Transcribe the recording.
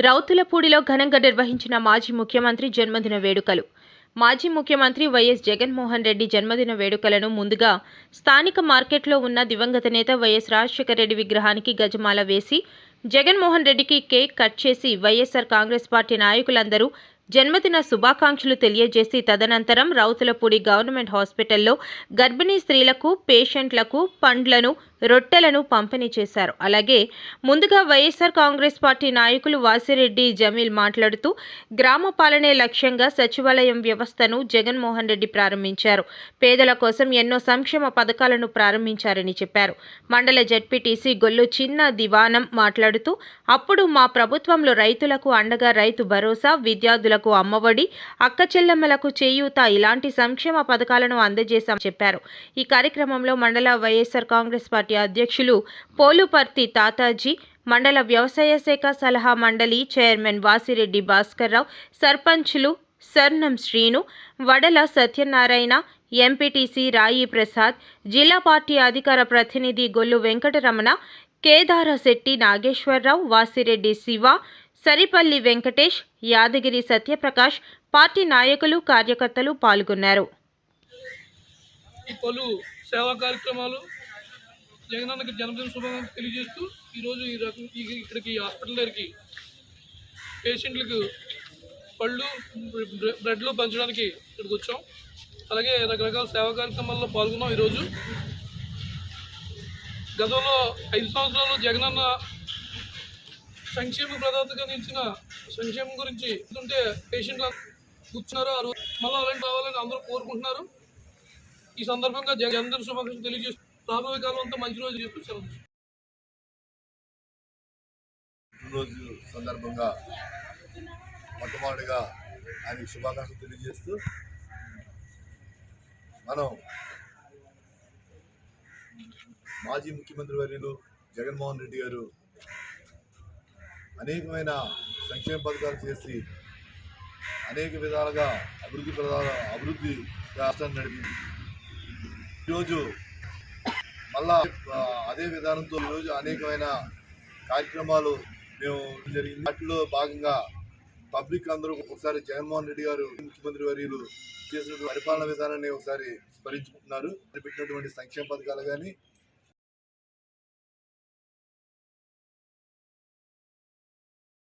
రౌతులపూడిలో ఘనంగా నిర్వహించిన మాజీ ముఖ్యమంత్రి జన్మదిన వేడుకలు. మాజీ ముఖ్యమంత్రి వైఎస్ జగన్మోహన్ రెడ్డి జన్మదిన వేడుకలను ముందుగా స్థానిక మార్కెట్లో ఉన్న దివంగత నేత వైఎస్ రాజశేఖర రెడ్డి విగ్రహానికి గజమాల వేసి జగన్మోహన్ రెడ్డికి కేక్ కట్ చేసి వైఎస్ఆర్ కాంగ్రెస్ పార్టీ నాయకులందరూ జన్మదిన శుభాకాంక్షలు తెలియజేసి తదనంతరం రౌతులపూడి గవర్నమెంట్ హాస్పిటల్లో గర్భిణీ స్త్రీలకు పేషెంట్లకు పండ్లను రొట్టెలను పంపిణీ చేశారు. అలాగే ముందుగా వైఎస్ఆర్ కాంగ్రెస్ పార్టీ నాయకులు వాసిరెడ్డి జమీల్ మాట్లాడుతూ గ్రామ పాలనే లక్ష్యంగా సచివాలయం వ్యవస్థను జగన్మోహన్ రెడ్డి ప్రారంభించారు. పేదల కోసం ఎన్నో సంక్షేమ పథకాలను ప్రారంభించారని చెప్పారు. మండల జడ్పీటీసీ గొల్లు చిన్న దివానం మాట్లాడుతూ అప్పుడు మా ప్రభుత్వంలో రైతులకు అండగా రైతు భరోసా విద్యార్థులకు అమ్మఒడి అక్క చెల్లెమ్మలకు చేయూత ఇలాంటి సంక్షేమ పథకాలను అందజేశామని చెప్పారు. ఈ కార్యక్రమంలో మండల వైఎస్ఆర్ కాంగ్రెస్ పార్టీ అధ్యక్షులు పోలుపర్తి తాతాజీ మండల వ్యవసాయ శాఖ సలహా మండలి చైర్మన్ వాసిరెడ్డి భాస్కర్రావు సర్పంచ్లు సర్నం శ్రీను వడల సత్యనారాయణ ఎంపీటీసీ రాయి ప్రసాద్ జిల్లా పార్టీ అధికార ప్రతినిధి గొల్లు వెంకటరమణ కేదార శెట్టి నాగేశ్వరరావు వాసిరెడ్డి శివ సరిపల్లి వెంకటేష్ యాదగిరి సత్యప్రకాష్ పార్టీ నాయకులు కార్యకర్తలు పాల్గొన్నారు. పలు సేవా కార్యక్రమాలు జగనన్నకి జన్మదిన శుభాకాంక్షలు తెలియజేస్తూ ఈరోజు ఈ రకం ఇక్కడికి హాస్పిటల్ దగ్గరికి పేషెంట్లకు పళ్ళు బ్రె- బ్రెడ్లు పంచడానికి ఇక్కడికి వచ్చాం. అలాగే రకరకాల సేవా కార్యక్రమాల్లో పాల్గొన్నాం ఈరోజు. గతంలో ఐదు సంవత్సరాలు జగనన్న సంక్షేమ ప్రదాతగా నిలిచిన సంక్షేమం గురించి ఉంటే పేషెంట్లు కూర్చున్నారు. ఆ రోజు మళ్ళీ అలాంటి రావాలని అందరూ కోరుకుంటున్నారు. ఈ సందర్భంగా జగ- జగన్ శుభాకాంక్షలు తెలియజేస్తున్నారు రాబోయే కాలం అంతా మంచి రోజు చేస్తూ సెలవు రోజు సందర్భంగా మొట్టమొదటిగా ఆయనకు శుభాకాంక్షలు తెలియజేస్తూ మనం మాజీ ముఖ్యమంత్రి వర్యులు జగన్మోహన్ రెడ్డి గారు అనేకమైన సంక్షేమ పథకాలు చేసి అనేక విధాలుగా అభివృద్ధి ప్రధాన అభివృద్ధి రాష్ట్రాన్ని నడిపింది ఈరోజు మళ్ళా అదే విధానంతో ఈరోజు అనేకమైన కార్యక్రమాలు మేము జరిగింది. వాటిలో భాగంగా పబ్లిక్ అందరూ ఒకసారి జగన్మోహన్ రెడ్డి గారు ముఖ్యమంత్రి వర్యులు చేసిన పరిపాలన విధానాన్ని ఒకసారి స్మరించుకుంటున్నారు. పెట్టినటువంటి సంక్షేమ పథకాలు కానీ